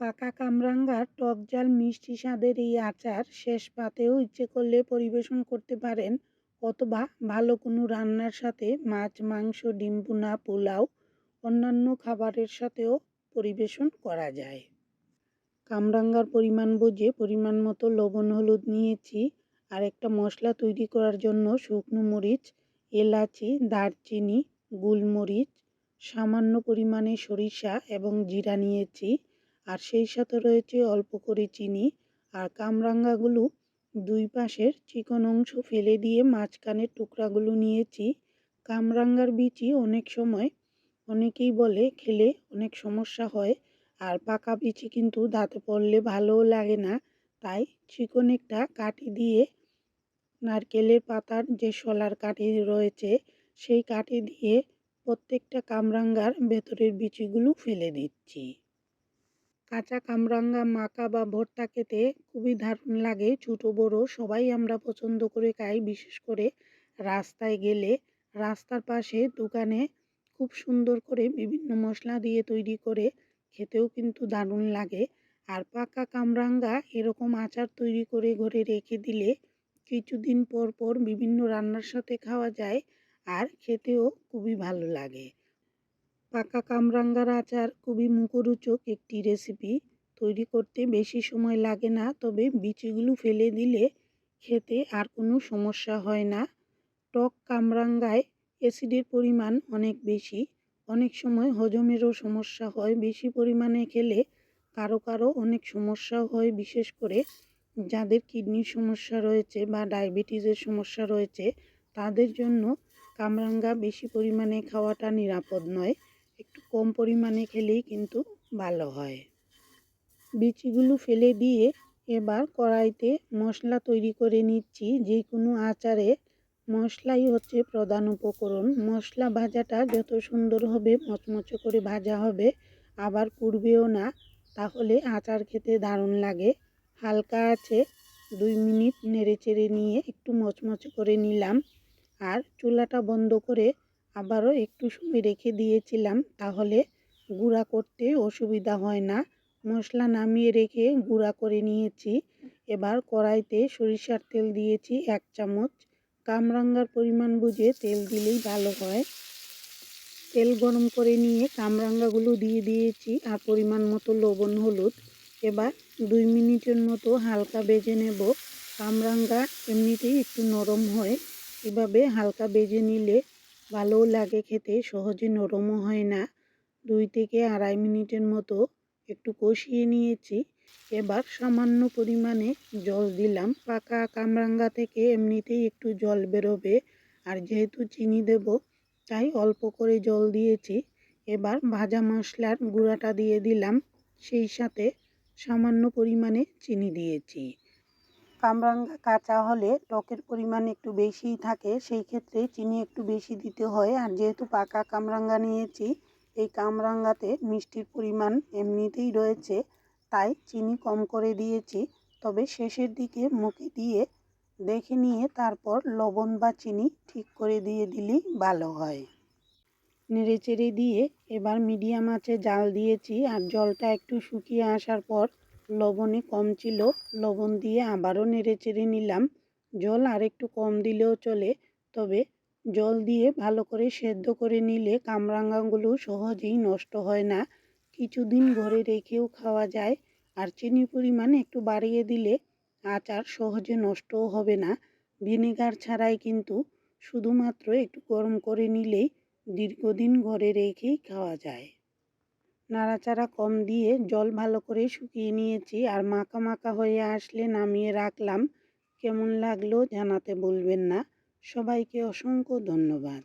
পাকা কামরাঙ্গার টক ঝাল মিষ্টি স্বাদের এই আচার শেষ পাতেও ইচ্ছে করলে পরিবেশন করতে পারেন। অথবা ভালো কোনো রান্নার সাথে মাছ, মাংস, ডিম পোলাও, অন্যান্য খাবারের সাথেও পরিবেশন করা যায়। কামরাঙ্গার পরিমাণ বুঝে পরিমাণ মতো লবণ, হলুদ নিয়েছি আর একটা মশলা তৈরি করার জন্য শুকনো মরিচ, এলাচি, দারচিনি, গোলমরিচ, সামান্য পরিমাণে সরিষা এবং জিরা নিয়েছি। আর সেই সাথে রয়েছে অল্প করে চিনি আর কামরাঙ্গাগুলো দুই পাশের চিকন অংশ ফেলে দিয়ে মাঝখানের টুকরাগুলো নিয়েছি। কামরাঙ্গার বিচি অনেক সময় অনেকেই বলে খেলে অনেক সমস্যা হয় আর পাকা বিচি কিন্তু দাঁতে পড়লে ভালোও লাগে না। তাই চিকন একটা কাঠি দিয়ে নারকেলের পাতার যে শলার কাঠি রয়েছে সেই কাঠি দিয়ে প্রত্যেকটা কামরাঙ্গার ভেতরের বিচিগুলো ফেলে দিচ্ছি। কাঁচা কামরাঙ্গা মাখা বা ভর্তা খেতে খুবই দারুণ লাগে। ছোটো, বড় সবাই আমরা পছন্দ করে খাই। বিশেষ করে রাস্তায় গেলে রাস্তার পাশে দোকানে খুব সুন্দর করে বিভিন্ন মশলা দিয়ে তৈরি করে খেতেও কিন্তু দারুণ লাগে। আর পাকা কামরাঙ্গা এরকম আচার তৈরি করে ঘরে রেখে দিলে কিছুদিন পর পর বিভিন্ন রান্নার সাথে খাওয়া যায় আর খেতেও খুবই ভালো লাগে। পাকা কামরাঙ্গার আচার খুবই মুখরোচক একটি রেসিপি তৈরি করতে বেশি সময় লাগে না, তবে বিচিগুলো ফেলে দিলে খেতে আর কোনো সমস্যা হয় না। টক কামরাঙ্গায় অ্যাসিডের পরিমাণ অনেক বেশি। অনেক সময় হজমেরও সমস্যা হয়, বেশি পরিমাণে খেলে কারও কারও অনেক সমস্যাও হয়, বিশেষ করে যাদের কিডনির সমস্যা রয়েছে বা ডায়াবেটিসের সমস্যা রয়েছে, তাদের জন্য কামরাঙ্গা বেশি পরিমাণে খাওয়াটা নিরাপদ নয়। একটু কম পরিমাণে খেলেই কিন্তু ভালো হয়। বিচিগুলো ফেলে দিয়ে এবার কড়াইতে মশলা তৈরি করে নিচ্ছি। যে কোনো আচারে মশলাই হচ্ছে প্রধান উপকরণ। মশলা ভাজাটা যত সুন্দর হবে, মচমচে করে ভাজা হবে, আবার পুড়বেও না, তাহলে আচার খেতে দারুণ লাগে। হালকা আছে, দুই মিনিট নেড়ে চেড়ে নিয়ে একটু মচমচে করে নিলাম। আর চুলাটা বন্ধ করে আবারও একটু সময় রেখে দিয়েছিলাম, তাহলে গুঁড়া করতে অসুবিধা হয় না। মশলা নামিয়ে রেখে গুঁড়া করে নিয়েছি। এবার কড়াইতে সরিষার তেল দিয়েছি এক চামচ। কামরাঙ্গার পরিমাণ বুঝে তেল দিলেই ভালো হয়। তেল গরম করে নিয়ে কামরাঙ্গাগুলো দিয়ে দিয়েছি আর পরিমাণ মতো লবণ, হলুদ। এবার দুই মিনিটের মতো হালকা বেজে নেব। কামরাঙ্গা এমনিতেই একটু নরম হয়, এভাবে হালকা বেজে নিলে ভালোও লাগে খেতে, সহজে নরমও হয় না। দুই থেকে আড়াই মিনিটের মতো একটু কষিয়ে নিয়েছি। এবার সামান্য পরিমাণে জল দিলাম। পাকা কামরাঙ্গা থেকে এমনিতেই একটু জল বেরোবে। আর যেহেতু চিনি দেব, তাই অল্প করে জল দিয়েছি। এবার ভাজা মশলার গুঁড়াটা দিয়ে দিলাম। সেই সাথে সামান্য পরিমাণে চিনি দিয়েছি। কামরাঙ্গা কাঁচা হলে টকের পরিমাণ একটু বেশিই থাকে, সেই ক্ষেত্রে চিনি একটু বেশি দিতে হয়। আর যেহেতু পাকা কামরাঙ্গা নিয়েছি, এই কামরাঙ্গাতে মিষ্টির পরিমাণ এমনিতেই রয়েছে, তাই চিনি কম করে দিয়েছি। তবে শেষের দিকে মুখে দিয়ে দেখে নিয়ে তারপর লবণ বা চিনি ঠিক করে দিয়ে দিলেই ভালো হয়। নেড়ে চেড়ে দিয়ে এবার মিডিয়াম আঁচে জাল দিয়েছি, আর জলটা একটু শুকিয়ে আসার পর লবণে কম ছিল, লবণ দিয়ে আবারও নেড়ে চেড়ে নিলাম। জল আর একটু কম দিলেও চলে, তবে জল দিয়ে ভালো করে সেদ্ধ করে নিলে কামরাঙ্গাগুলো সহজেই নষ্ট হয় না। কিছুদিন ঘরে রেখেও খাওয়া যায়, আর চিনি পরিমাণ একটু বাড়িয়ে দিলে আচার সহজে নষ্টও হবে না। ভিনেগার ছাড়াই কিন্তু শুধুমাত্র একটু গরম করে নিলেই দীর্ঘদিন ঘরে রেখেই খাওয়া যায়। নাড়াচাড়া কম দিয়ে জল ভালো করে শুকিয়ে নিয়েছি আর মাখা মাখা হয়ে আসলে নামিয়ে রাখলাম। কেমন লাগল জানাতে বলবেন না। সবাইকে অসংখ্য ধন্যবাদ।